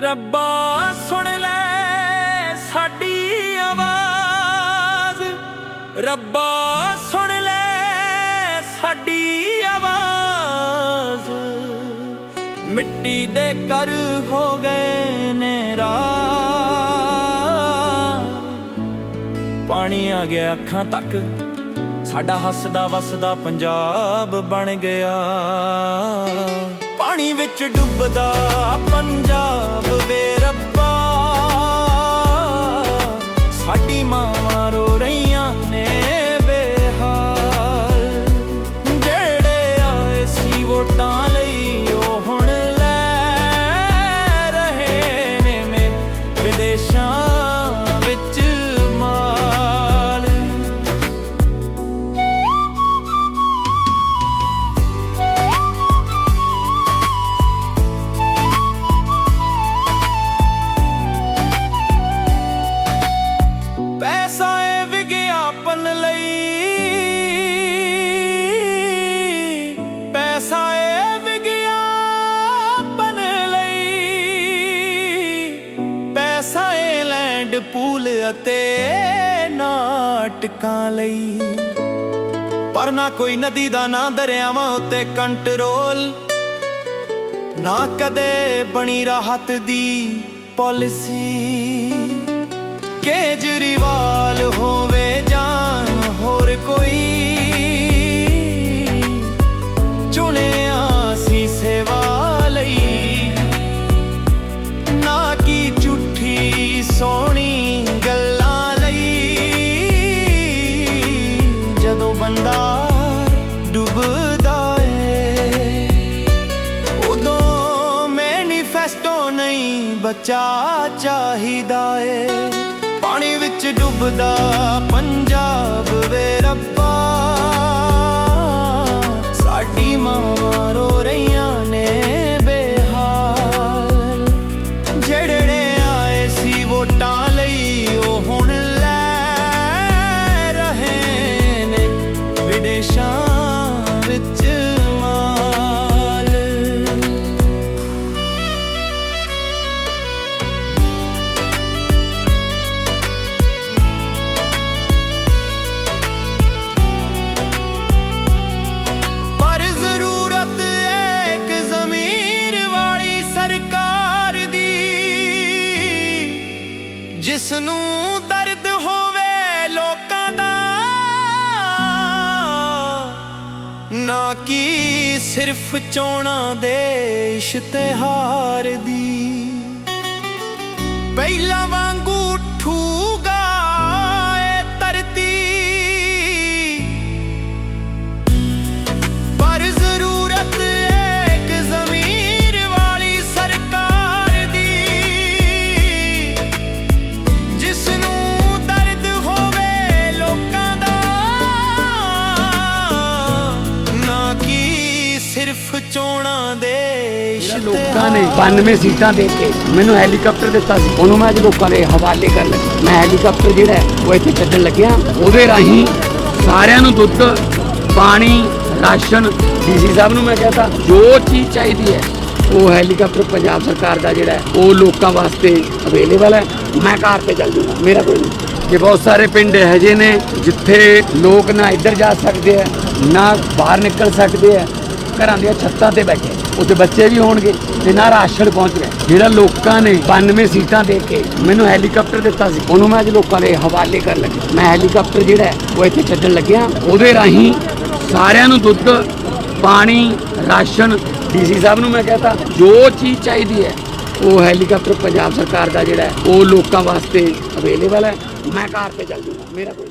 ਰੱਬਾ ਸੁਣ ਲੈ ਸਾਡੀ ਆਵਾਜ਼। ਰੱਬਾ ਸੁਣ ਲੈ ਸਾਡੀ ਆਵਾਜ਼। ਮਿੱਟੀ ਦੇ ਘਰ ਹੋ ਗਏ ਨੇ ਰਾਹ। ਪਾਣੀ ਆ ਗਿਆ ਅੱਖਾਂ ਤੱਕ। ਸਾਡਾ ਹੱਸਦਾ ਵਸਦਾ ਪੰਜਾਬ ਬਣ ਗਿਆ। ਪਾਣੀ ਵਿੱਚ ਡੁੱਬਦਾ ਪੰਜਾਬ ਵੇ ਰੱਬਾ ਲੈਂਡ ਅਤੇ ਨਾਟਕਾਂ ਲਈ। ਪਰ ਨਾ ਕੋਈ ਨਦੀ ਦਾ ਨਾ ਦਰਿਆਵਾਂ ਉੱਤੇ ਕੰਟਰੋਲ। ਨਾ ਕਦੇ ਬਣੀ ਰਾਹਤ ਦੀ ਪਾਲਿਸੀ। ਕੇਜਰੀ ਬਚਾ ਚਾਹੀਦਾ ਏ। ਪਾਣੀ ਵਿੱਚ ਡੁੱਬਦਾ ਜਿਸ ਨੂੰ ਦਰਦ ਹੋਵੇ ਲੋਕਾਂ ਦਾ, ਨਾ ਕਿ ਸਿਰਫ ਚੋਣਾਂ ਦੇ ਇਸ਼ਤਿਹਾਰ ਦੀ। ਪਹਿਲਾਂ ਵਾਂਗ ਲੋਕਾਂ ਨੇ 92 ਸੀਟਾਂ ਦੇ ਕੇ ਮੈਨੂੰ ਹੈਲੀਕਾਪਟਰ ਦਿੱਤਾ ਸੀ। ਉਹਨੂੰ ਮੈਂ ਅੱਜ ਲੋਕਾਂ ਦੇ ਹਵਾਲੇ ਕਰ ਲੱਗਾ, ਮੈਂ ਹੈਲੀਕਾਪਟਰ ਜਿਹੜਾ ਉਹ ਇੱਥੇ ਛੱਡਣ ਲੱਗਿਆ। ਉਹਦੇ ਰਾਹੀਂ ਸਾਰਿਆਂ ਨੂੰ ਦੁੱਧ, ਪਾਣੀ, ਰਾਸ਼ਨ, ਡੀਸੀ ਸਾਹਿਬ ਨੂੰ ਮੈਂ ਕਹਤਾ, ਜੋ ਚੀਜ਼ ਚਾਹੀਦੀ ਹੈ, ਉਹ ਹੈਲੀਕਾਪਟਰ ਪੰਜਾਬ ਸਰਕਾਰ ਦਾ ਜਿਹੜਾ ਉਹ ਲੋਕਾਂ ਵਾਸਤੇ ਅਵੇਲੇਬਲ ਹੈ। ਮੈਂ ਕਾਰ ਤੇ ਚੱਲ ਜੂਗਾ ਮੇਰਾ ਕੋਈ ਨਹੀਂ। ਕਿ ਬਹੁਤ ਸਾਰੇ ਪਿੰਡ ਇਹੋ ਜਿਹੇ ਨੇ ਜਿੱਥੇ ਲੋਕ ਨਾ ਇੱਧਰ ਜਾ ਸਕਦੇ ਆ ਨਾ ਬਾਹਰ ਨਿਕਲ ਸਕਦੇ ਆ ਘਰਾਂ ਦੀਆਂ ਛੱਤਾਂ ਤੇ ਬੈਠੇ। ਉੱਥੇ ਬੱਚੇ ਵੀ ਹੋਣਗੇ ਤੇ ਨਾ ਰਾਸ਼ਨ ਪਹੁੰਚ ਰਿਹਾ ਜਿਹੜਾ ਲੋਕਾਂ ਨੇ 92 ਸੀਟਾਂ ਦੇ ਕੇ ਮੈਨੂੰ ਹੈਲੀਕਾਪਟਰ ਦਿੱਤਾ ਸੀ, ਉਹਨੂੰ ਮੈਂ ਅੱਜ ਲੋਕਾਂ ਦੇ ਹਵਾਲੇ ਕਰਨ ਲੱਗਿਆ। ਮੈਂ ਹੈਲੀਕਾਪਟਰ ਜਿਹੜਾ ਉਹ ਇੱਥੇ ਛੱਡਣ ਲੱਗਿਆ। ਉਹਦੇ ਰਾਹੀਂ ਸਾਰਿਆਂ ਨੂੰ ਦੁੱਧ, ਪਾਣੀ, ਰਾਸ਼ਨ, ਡੀਸੀ ਸਾਹਿਬ ਨੂੰ ਮੈਂ ਕਹਤਾ, ਜੋ ਚੀਜ਼ ਚਾਹੀਦੀ ਹੈ, ਉਹ ਹੈਲੀਕਾਪਟਰ ਪੰਜਾਬ ਸਰਕਾਰ ਦਾ ਜਿਹੜਾ ਉਹ ਲੋਕਾਂ ਵਾਸਤੇ ਅਵੇਲੇਬਲ ਹੈ। ਮੈਂ ਕਾਰ ਤੇ ਚੱਲ ਜੂਗਾ। ਮੇਰਾ ਕੋਈ